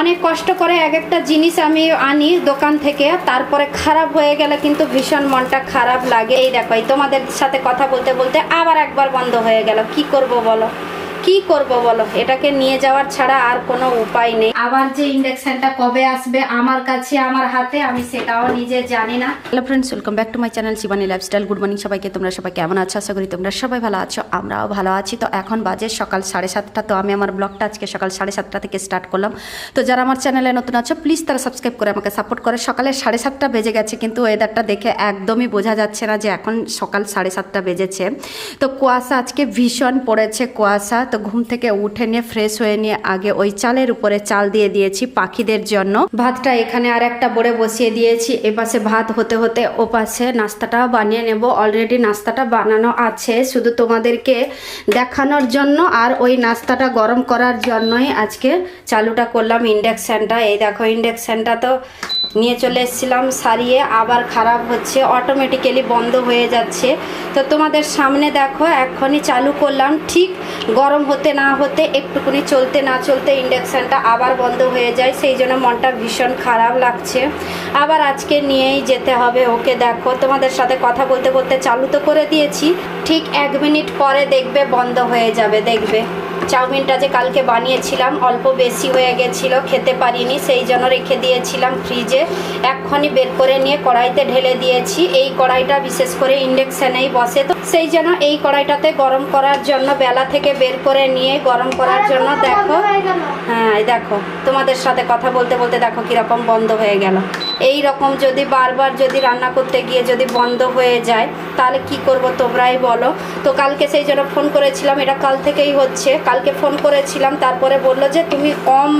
অনেক কষ্ট করে এক একটা জিনিস আমি আনি দোকান থেকে, তারপরে খারাপ হয়ে গেলে কিন্তু ভীষণ মনটা খারাপ লাগে। এই দেখো তোমাদের সাথে কথা বলতে বলতে আবার একবার বন্ধ হয়ে গেল। কি করব বলো? কি করব বলো? এটাকে নিয়ে যাওয়ার ছাড়া আর কোনো উপায় নেই। আবার যে ইন্ডাকশনটা কবে আসবে আমার কাছে, আমার হাতে, আমি সেটাও নিজে জানি না। Hello friends welcome back to my channel Shivani lifestyle good morning সবাইকে, তোমরা সবাই কেমন আছো? আশা করি তোমরা সবাই ভালো আছো, আমরাও ভালো আছি। তো এখন বাজে সকাল সাড়ে সাতটা, তো আমি আমার ব্লগটা আজকে সকাল সাড়ে সাতটা থেকে স্টার্ট করলাম। তো যারা আমার চ্যানেলে নতুন আছো প্লিজ তারা সাবস্ক্রাইব করে আমাকে সাপোর্ট করে। সকালে সাড়ে সাতটা বেজে গেছে, কিন্তু ওয়েদারটা দেখে একদমই বোঝা যাচ্ছে না যে এখন সকাল সাড়ে সাতটা বেজেছে। তো কুয়াশা আজকে ভীষণ পড়েছে, কুয়াশা। তো ঘুম থেকে উঠে নিয়ে ফ্রেশ হয়ে নিয়ে আগে ওই চালের উপরে চাল দিয়ে দিয়েছি পাখিদের জন্য। ভাতটা এখানে আর একটা বড়ে বসিয়ে দিয়েছি। এপাশে ভাত হতে হতে ও পাশে নাস্তাটাও বানিয়ে নেব। অলরেডি নাস্তাটা বানানো আছে। শুধু তোমাদেরকে দেখানোর জন্য আর ওই নাস্তাটা গরম করার জন্যই আজকে চালুটা করলাম ইন্ডাকশানটা। এই দেখো, ইন্ডাকশানটা তো নিয়ে চলে এসেছিলাম সারিয়ে। আবার খারাপ হচ্ছে অটোমেটিক্যালি বন্ধ হয়ে যাচ্ছে। তো তোমাদের সামনে দেখো, এক্ষুনি চালু করলাম। ঠিক গরম হতে না হতে, একটুকুনি চলতে না চলতে ইন্ডাকশানটা আবার বন্ধ হয়ে যায়, সেই জন্য মনটা ভীষণ খারাপ লাগছে। আবার আজকে নিয়েই যেতে হবে, ওকে দেখো, তোমাদের সাথে কথা বলতে বলতে চালু তো করে দিয়েছি, ঠিক এক মিনিট পরে দেখবে বন্ধ হয়ে যাবে, দেখবে। চাউমিনটা যে কালকে বানিয়েছিলাম, অল্প বেশি হয়ে গেছিল, খেতে পারিনি, সেই জন্য রেখে দিয়েছিলাম ফ্রিজে। এক্ষুনি বের করে নিয়ে কড়াইতে ঢেলে দিয়েছি, এই কড়াইটা বিশেষ করে ইন্ডাকশানেই বসে। তো সেই জন্য এই কড়াইটাতে গরম করার জন্য বেলা থেকে বের করে নিয়ে গরম করার জন্য দেখো। হ্যাঁ দেখো, তোমাদের সাথে কথা বলতে বলতে দেখো কীরকম বন্ধ হয়ে গেল। এই রকম যদি বারবার যদি রান্না করতে গিয়ে যদি বন্ধ হয়ে যায়, তাহলে কি করব তোমরাই বলো। তো কালকে সেই জন্য ফোন করেছিলাম, এটা কাল থেকেই হচ্ছে। কালকে ফোন করেছিলাম, তারপরে বলল যে তুমি কম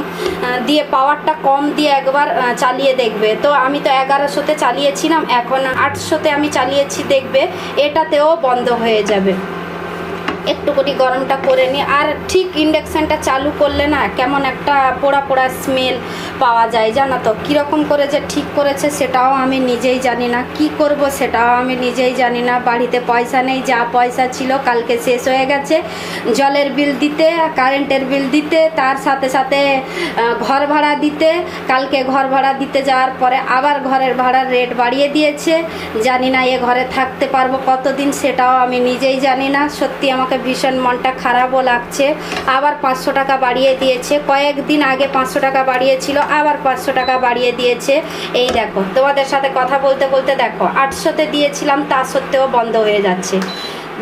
দিয়ে পাওয়ারটা কম দিয়ে একবার চালিয়ে দেখবে। তো আমি তো এগারোশোতে চালিয়েছিলাম, এখন আটশোতে আমি চালিয়েছি, দেখবে, এটাতেও বন্ধ হয়ে যাবে। একটুকুনি গরমটা করে নিই আর ঠিক ইন্ডাকশানটা চালু করলে না কেমন একটা পোড়া পোড়া স্মেল পাওয়া যায়, জানো তো? কীরকম করে যে ঠিক করেছে সেটাও আমি নিজেই জানি না। কি করব সেটাও আমি নিজেই জানি না। বাড়িতে পয়সা নেই, যা পয়সা ছিল কালকে শেষ হয়ে গেছে। জলের বিল দিতে কারেন্টের বিল দিতে, তার সাথে সাথে ঘর ভাড়া দিতে, কালকে ঘর ভাড়া দিতে যাওয়ার পরে আবার ঘরের ভাড়ার রেট বাড়িয়ে দিয়েছে। জানি না এ ঘরে থাকতে পারব কতদিন সেটাও আমি নিজেই জানি না। সত্যি আমাকে ভীষণ মনটা খারাপও লাগছে। আবার পাঁচশো টাকা বাড়িয়ে দিয়েছে। কয়েকদিন আগে পাঁচশো টাকা বাড়িয়েছিল, আবার পাঁচশো টাকা বাড়িয়ে দিয়েছে। এই দেখো, তোমাদের সাথে কথা বলতে বলতে দেখো, আটশোতে দিয়েছিলাম, তা সত্ত্বেও বন্ধ হয়ে যাচ্ছে।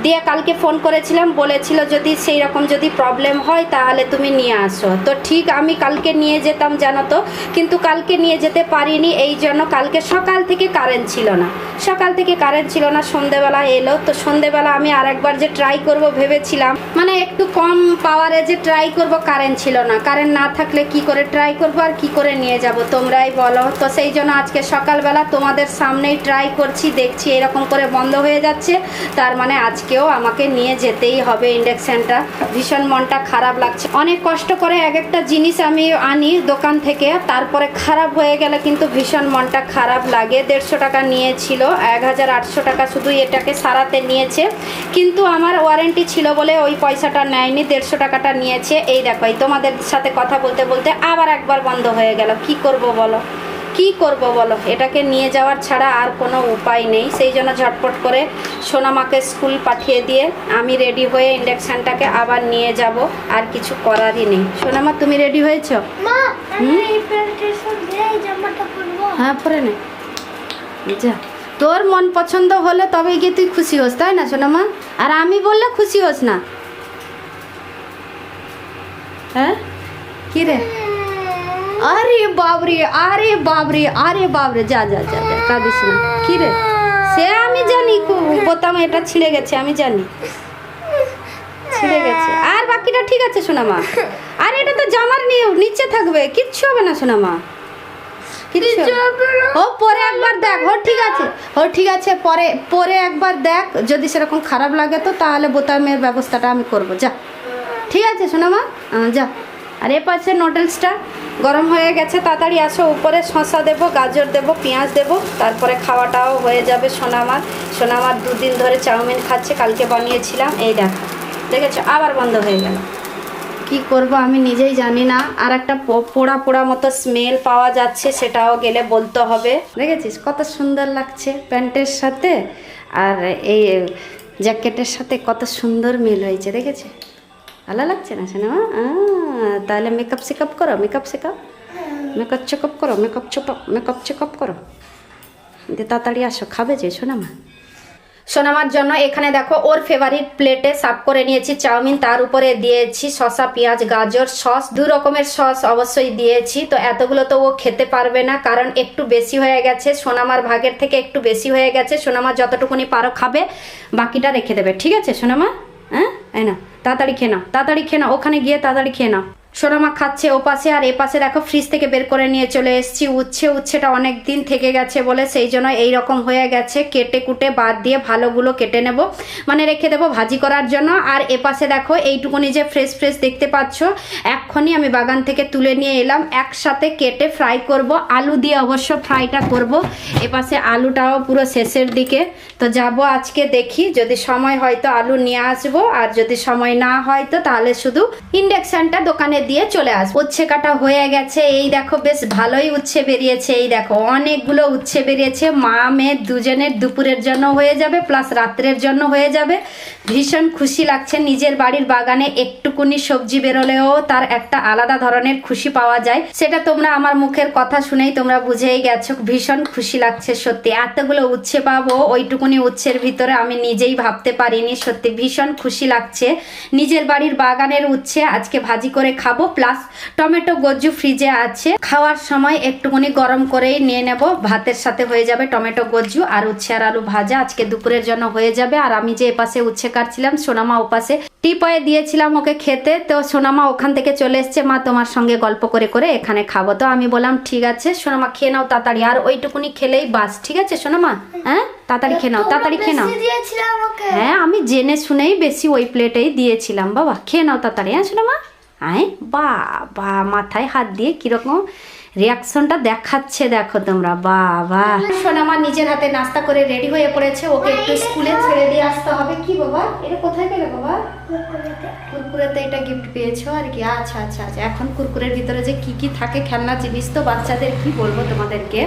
দিয়ে কালকে ফোন করেছিলাম, বলেছিল যদি সেই রকম যদি প্রবলেম হয় তাহলে তুমি নিয়ে আসো। তো ঠিক আমি কালকে নিয়ে যেতাম জানো তো, কিন্তু কালকে নিয়ে যেতে পারিনি, এই জন্য কালকে সকাল থেকে কারেন্ট ছিল না। সকাল থেকে কারেন্ট ছিল না, সন্ধেবেলা এলো, তো সন্ধেবেলা আমি আরেকবার যে ট্রাই করব ভেবেছিলাম মানে একটু কম পাওয়ারে যে ট্রাই করব কারেন্ট ছিল না। কারেন্ট না থাকলে কি করে ট্রাই করব আর কি করে নিয়ে যাব তোমরাই বলো। তো সেই জন্য আজকে সকালবেলা তোমাদের সামনেই ট্রাই করছি, দেখছি এরকম করে বন্ধ হয়ে যাচ্ছে, তার মানে আজকেও আমাকে নিয়ে যেতেই হবে ইন্ডাকশানটা। ভীষণ মনটা খারাপ লাগছে। অনেক কষ্ট করে এক একটা জিনিস আমি আনি দোকান থেকে, তারপরে খারাপ হয়ে গেলে কিন্তু ভীষণ মনটা খারাপ লাগে। দেড়শো টাকা নিয়েছিল, এক হাজার আটশো টাকা শুধু এটাকে সারাতে নিয়েছে। কিন্তু আমার ওয়ারেন্টি ছিল বলে ওই পয়সাটা নেয়নি, দেড়শো টাকাটা নিয়েছে। এই দেখো তোমাদের সাথে কথা বলতে বলতে আবার একবার বন্ধ হয়ে গেল। কি করব বলো? কি করব বলো? এটাকে নিয়ে যাওয়ার ছাড়া আর কোনো উপায় নেই। সেই জন্য ঝটপট করে সোনামাকে স্কুল পাঠিয়ে দিয়ে আমি রেডি হয়ে ইন্ডাকশানটাকে আবার নিয়ে যাব। আর কিছু করারই নেই। সোনামা তুমি রেডি হয়েছো? হ্যাঁ পরে নে। যা। তোর মন পছন্দ হলে তবেই গিয়ে তুই খুশি হোস তাই না সোনামা? আর আমি বললে খুশি হোস না। হ্যাঁ? কি রে? আরে বাবরে আরে বাবরে আরে বাবরে যা যা যা যা কাঁদিস না। কি রে? সে আমি জানি কু- বোতাম এটা ছিঁড়ে গেছে আমি জানি। ছিঁড়ে গেছে। আর বাকিটা ঠিক আছে সোনামা। আর এটা তো জামার নিয়ে নিচে থাকবে কিচ্ছু হবে না সোনামা। ও পরে একবার দেখ ও ঠিক আছে। ও ঠিক আছে পরে পরে একবার দেখ যদি সেরকম খারাপ লাগে তো তাহলে বোতামের ব্যবস্থাটা আমি করব। যা। ঠিক আছে সোনামা। যা। আর এ পাশে নুডলসটা গরম হয়ে গেছে, তাড়াতাড়ি আসো উপরে, শসা দেবো, গাজর দেবো, পেঁয়াজ দেবো, তারপরে খাওয়াটাও হয়ে যাবে সোনামার। সোনামার দুদিন ধরে চাউমিন খাচ্ছে, কালকে বানিয়েছিলাম, এই দেখো, দেখেছ? আবার বন্ধ হয়ে গেল। কি করব আমি নিজেই জানি না, আর একটা পোড়া পোড়া মতো স্মেল পাওয়া যাচ্ছে, সেটাও গেলে বলতে হবে। দেখেছিস? কত সুন্দর লাগছে প্যান্টের সাথে, আর এই জ্যাকেটের সাথে কত সুন্দর মিল হয়েছে দেখেছি ভালো লাগছে না সিনেমা তাহলে মেকআপ চেকআপ করো মেকআপ চেকআপ মেকআপ চেকআপ করো মেকআপ চেকআপ মেকআপ চেকআপ করো। দিয়ে তাড়াতাড়ি আসো, খাবে যে সোনামা সোনামার জন্য এখানে দেখো, ওর ফেভারিট প্লেটে সাফ করে নিয়েছি চাউমিন, তার উপরে দিয়েছি শসা, পেঁয়াজ, গাজর, সস, দু রকমের সস অবশ্যই দিয়েছি। তো এতগুলো তো ও খেতে পারবে না, কারণ একটু বেশি হয়ে গেছে, সোনামার ভাগের থেকে একটু বেশি হয়ে গেছে। সোনামা যতটুকুনি পারো খাবে, বাকিটা রেখে দেবে, ঠিক আছে, সোনামা? হ্যাঁ না তাড়াতাড়ি খেয়ে নাও তাড়াতাড়ি খেয়ে নাও ওখানে গিয়ে তাড়াতাড়ি খেয়ে নাও। সোনামা খাচ্ছে ও পাশে আর এ পাশে দেখো ফ্রিজ থেকে বের করে নিয়ে চলে এসেছি। উচ্ছে, উচ্ছেটা অনেক দিন থেকে গেছে বলে সেই জন্য এই রকম হয়ে গেছে। কেটে কুটে বাদ দিয়ে ভালোগুলো কেটে নেব। মানে রেখে দেবো ভাজি করার জন্য। আর এ পাশে দেখো এইটুকুনি যে ফ্রেশ ফ্রেশ দেখতে পাচ্ছ, এক্ষুনি আমি বাগান থেকে তুলে নিয়ে এলাম। একসাথে কেটে ফ্রাই করব। আলু দিয়ে অবশ্য ফ্রাইটা করব। এ পাশে আলুটাও পুরো শেষের দিকে। তো যাব আজকে দেখি, যদি সময় হয় তো আলু নিয়ে আসব। আর যদি সময় না হয় তো তাহলে শুধু ইন্ডাকশানটা দোকানে দিয়ে চলে আসব উচ্ছে কাটা হয়ে গেছে। এই দেখো, বেশ ভালোই উচ্ছে বেরিয়েছে। এই দেখো, অনেকগুলো উচ্ছে বেরিয়েছে। মা, মেয়ে দুজনের দুপুরের জন্য হয়ে যাবে প্লাস রাত্রের জন্য হয়ে যাবে। ভীষণ খুশি লাগছে। নিজের বাড়ির বাগানে একটুকুনি সবজি বেরোলেও তার একটা আলাদা ধরনের খুশি পাওয়া যায়। সেটা তোমরা আমার মুখের কথা শুনেই তোমরা বুঝেই গেছো। ভীষণ খুশি লাগছে, সত্যি। এতগুলো উচ্ছে পাবো, ওইটুকুনি উচ্ছের ভিতরে আমি নিজেই ভাবতে পারিনি। সত্যি ভীষণ খুশি লাগছে। নিজের বাড়ির বাগানের উচ্ছে আজকে ভাজি করে খাব। প্লাস টমেটো গজ্জু ফ্রিজে আছে। খাওয়ার সময় একটুকুনি গরম করেই নিয়ে নেব। ভাতের সাথে হয়ে যাবে টমেটো গজ্জু আর উচ্ছে আর আলু ভাজা। আজকে দুপুরের জন্য হয়ে যাবে। আর আমি যে এপাশে উচ্ছে কাটছিলাম সোনামা ওপাশে টিপয়ে দিয়েছিলাম ওকে খেতে। তো সোনামা ওখান থেকে চলে এসছে। মা তোমার সঙ্গে গল্প করে করে এখানে খাব। তো আমি বললাম ঠিক আছে সোনামা খেয়ে নাও তাড়াতাড়ি। আর ওইটুকুনি খেলেই বাস ঠিক আছে সোনামা? হ্যাঁ তাড়াতাড়ি খেয়ে নাও তাড়াতাড়ি খেয়ে নাও। হ্যাঁ আমি জেনে শুনেই বেশি ওই প্লেটেই দিয়েছিলাম বাবা। খেয়ে নাও তাড়াতাড়ি হ্যাঁ শোনো মা আয় বা বা মাথায় হাত দিয়ে কীরকম রিয়াকশনটা দেখাচ্ছে দেখো তোমরা বাবা আমার নিজের হাতে নাস্তা করে রেডি হয়ে পড়েছে ওকে একটু স্কুলে ছেড়ে দিয়ে আসতে হবে। কি বাবা? এটা কোথায় পেলে বাবা? কুরকুরেতে। এটা গিফট পেয়েছ আর কি? আচ্ছা আচ্ছা আচ্ছা। এখন কুরকুরের ভিতরে যে কি কি থাকে খেলনা জিনিস তো বাচ্চাদের কি বলব তোমাদেরকে?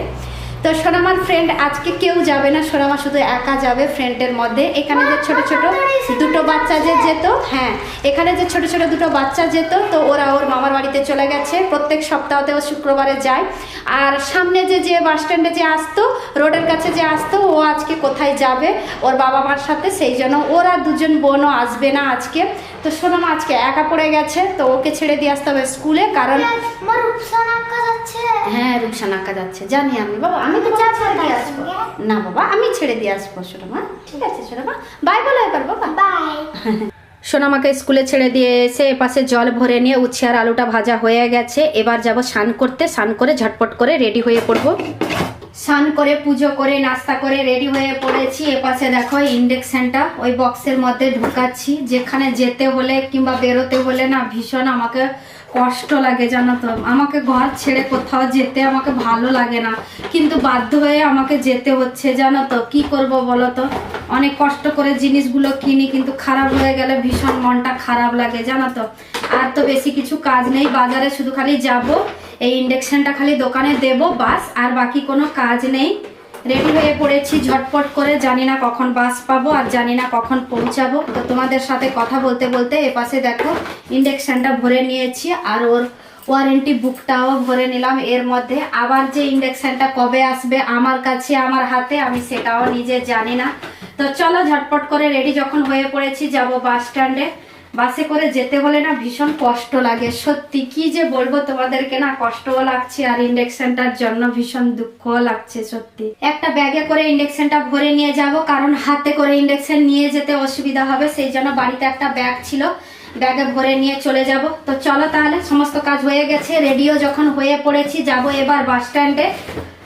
তো সোনামার ফ্রেন্ড আজকে কেউ যাবে না। সোনামা শুধু একা যাবে ফ্রেন্ডের মধ্যে। এখানে যে ছোট ছোট দুটো বাচ্চা যে যেত হ্যাঁ এখানে যে ছোট ছোট দুটো বাচ্চা যেত, তো ওরা ওর মামার বাড়িতে চলে গেছে। প্রত্যেক সপ্তাহতে ও শুক্রবারে যায়। আর সামনে যে যে বাস স্ট্যান্ডে যে আসতো রোডের কাছে যে আসতো, ও আজকে কোথায় যাবে ওর বাবা মার সাথে? সেই জন্য ওরা দুজন বোনও আসবে না আজকে। তো সোনামা আজকে একা পড়ে গেছে, তো ওকে ছেড়ে দিয়ে আসতে হবে স্কুলে। কারণ হ্যাঁ রূপসান আঁকা যাচ্ছে। জানি আমি বাবা আমি তো যা ছেড়ে দিয়ে আসব। না বাবা। আমি ছেড়ে দিয়ে আসব সোনামা। ঠিক আছে সোনামা। বাই বলো এবার বাবা। বাই সোনামাকে স্কুলে ছেড়ে দিয়ে এসে এপাশে জল ভরে নিয়ে উচ্ছে আর আলুটা ভাজা হয়ে গেছে। এবার যাব স্নান করতে স্নান করে ঝটপট করে রেডি হয়ে পড়ব। স্নান করে পুজো করে নাস্তা করে রেডি হয়ে পড়েছি। এপাশে দেখো ইন্ডেকশনটা ওই বক্সের মধ্যে ঢুকাচ্ছি। যেখানে যেতে হলে কিংবা বেরোতে হলে না ভীষণ আমাকে কষ্ট লাগে জানো তো? আমাকে ঘর ছেড়ে কোথাও যেতে আমাকে ভালো লাগে না। কিন্তু বাধ্য হয়ে আমাকে যেতে হচ্ছে, জানো তো? কি করব বলো তো? অনেক কষ্ট করে জিনিসগুলো কিনি, কিন্তু খারাপ হয়ে গেলে ভীষণ মনটা খারাপ লাগে, জানো তো? আর তো বেশি কিছু কাজ নেই, বাজারে শুধু খালি যাব, এই ইন্ডেকশনটা খালি দোকানে দেব, বাস, আর বাকি কোনো কাজ নেই। রেডি হয়ে পড়েছি ঝটপট করে। জানি না কখন বাস পাবো আর জানি না কখন পৌঁছাবো। তো তোমাদের সাথে কথা বলতে বলতে এপাশে দেখো ইন্ডেকশানটা ভরে নিয়েছি আর ওর ওয়ারেন্টি বুকটাও ভরে নিলাম। এর মধ্যে আবার যে ইন্ডেকশানটা কবে আসবে আমার কাছে, আমার হাতে, আমি সেটাও নিজে জানি না। তো চলো ঝটপট করে রেডি যখন হয়ে পড়েছি, যাব বাস স্ট্যান্ডে বাসে করে যেতে হলে না ভীষণ কষ্ট লাগে। সত্যি, কি যে বলব তোমাদেরকে না, কষ্টও লাগছে আর ইন্ডেকশনটার জন্য ভীষণ দুঃখও লাগছে, সত্যি। একটা ব্যাগে করে ইন্ডেকশনটা ভরে নিয়ে যাব, কারণ হাতে করে ইন্ডেকশন নিয়ে যেতে অসুবিধা হবে, সেই জন্য বাড়িতে একটা ব্যাগ ছিল, ব্যাগে ভরে নিয়ে চলে যাব। তো চলো তাহলে, সমস্ত কাজ হয়ে গেছে, রেডিও যখন হয়ে পড়েছি, যাব এবার বাস স্ট্যান্ডে।